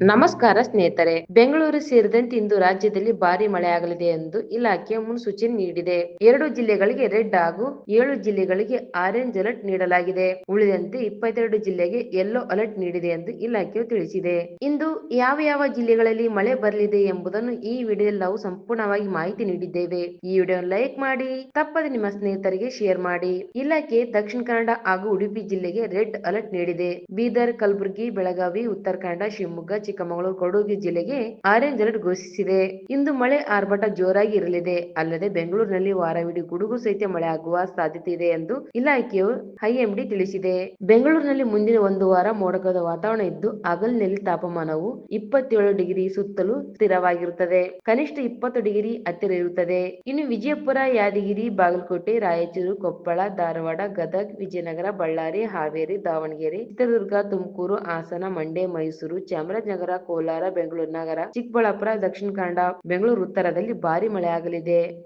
ನಮಸ್ಕಾರ ಸ್ನೇಹಿತರೆ, ಬೆಂಗಳೂರು ಸೇರಿದಂತೆ ಇಂದು ರಾಜ್ಯದಲ್ಲಿ ಭಾರಿ ಮಳೆಯಾಗಲಿದೆ ಎಂದು ಇಲಾಖೆ ಮುನ್ಸೂಚನೆ ನೀಡಿದೆ. ಎರಡು ಜಿಲ್ಲೆಗಳಿಗೆ ರೆಡ್ ಹಾಗೂ ಏಳು ಜಿಲ್ಲೆಗಳಿಗೆ ಆರೆಂಜ್ ಅಲರ್ಟ್ ನೀಡಲಾಗಿದೆ. ಉಳಿದಂತೆ ಇಪ್ಪತ್ತೆರಡು ಜಿಲ್ಲೆಗೆ ಯೆಲ್ಲೋ ಅಲರ್ಟ್ ನೀಡಿದೆ ಎಂದು ಇಲಾಖೆಯು ತಿಳಿಸಿದೆ. ಇಂದು ಯಾವ ಯಾವ ಜಿಲ್ಲೆಗಳಲ್ಲಿ ಮಳೆ ಬರಲಿದೆ ಎಂಬುದನ್ನು ಈ ವಿಡಿಯೋದಲ್ಲಿ ನಾವು ಸಂಪೂರ್ಣವಾಗಿ ಮಾಹಿತಿ ನೀಡಿದ್ದೇವೆ. ಈ ವಿಡಿಯೋ ಲೈಕ್ ಮಾಡಿ, ತಪ್ಪದೆ ನಿಮ್ಮ ಸ್ನೇಹಿತರಿಗೆ ಶೇರ್ ಮಾಡಿ. ಇಲಾಖೆ ದಕ್ಷಿಣ ಕನ್ನಡ ಹಾಗೂ ಉಡುಪಿ ಜಿಲ್ಲೆಗೆ ರೆಡ್ ಅಲರ್ಟ್ ನೀಡಿದೆ. ಬೀದರ್, ಕಲಬುರಗಿ, ಬೆಳಗಾವಿ ಉತ್ತರ ಕನ್ನಡ ಶಿವಮೊಗ್ಗ ಚಿಕ್ಕಮಗಳೂರು ಕೊಡಗು ಜಿಲ್ಲೆಗೆ ಆರೆಂಜ್ ಅಲರ್ಟ್ ಘೋಷಿಸಿದೆ. ಇಂದು ಮಳೆ ಆರ್ಭಟ ಜೋರಾಗಿ ಇರಲಿದೆ. ಅಲ್ಲದೆ ಬೆಂಗಳೂರಿನಲ್ಲಿ ವಾರವಿಡೀ ಗುಡುಗು ಸಹಿತ ಮಳೆ ಆಗುವ ಸಾಧ್ಯತೆ ಇದೆ ಎಂದು ಇಲಾಖೆಯು ಐಎಂಡಿ ತಿಳಿಸಿದೆ. ಬೆಂಗಳೂರಿನಲ್ಲಿ ಮುಂದಿನ ಒಂದು ವಾರ ಮೋಡಕದ ವಾತಾವರಣ ಇದ್ದು, ಹಗಲಿನಲ್ಲಿ ತಾಪಮಾನವು ಇಪ್ಪತ್ತೇಳು ಡಿಗ್ರಿ ಸುತ್ತಲೂ ಸ್ಥಿರವಾಗಿರುತ್ತದೆ. ಕನಿಷ್ಠ ಇಪ್ಪತ್ತು ಡಿಗ್ರಿ ಹತ್ತಿರ ಇರುತ್ತದೆ. ಇನ್ನು ವಿಜಯಪುರ, ಯಾದಗಿರಿ, ಬಾಗಲಕೋಟೆ, ರಾಯಚೂರು, ಕೊಪ್ಪಳ, ಧಾರವಾಡ, ಗದಗ್, ವಿಜಯನಗರ, ಬಳ್ಳಾರಿ, ಹಾವೇರಿ, ದಾವಣಗೆರೆ, ಚಿತ್ರದುರ್ಗ, ತುಮಕೂರು, ಹಾಸನ, ಮಂಡ್ಯ, ಮೈಸೂರು, ಚಾಮರಾಜನಗರ ಕೋಲಾರ ಬೆಂಗಳೂರು ನಗರ ಚಿಕ್ಕಬಳ್ಳಾಪುರ ದಕ್ಷಿಣ ಕನ್ನಡ ಬೆಂಗಳೂರು ಉತ್ತರದಲ್ಲಿ ಭಾರಿ ಮಳೆಯಾಗಲಿದೆ.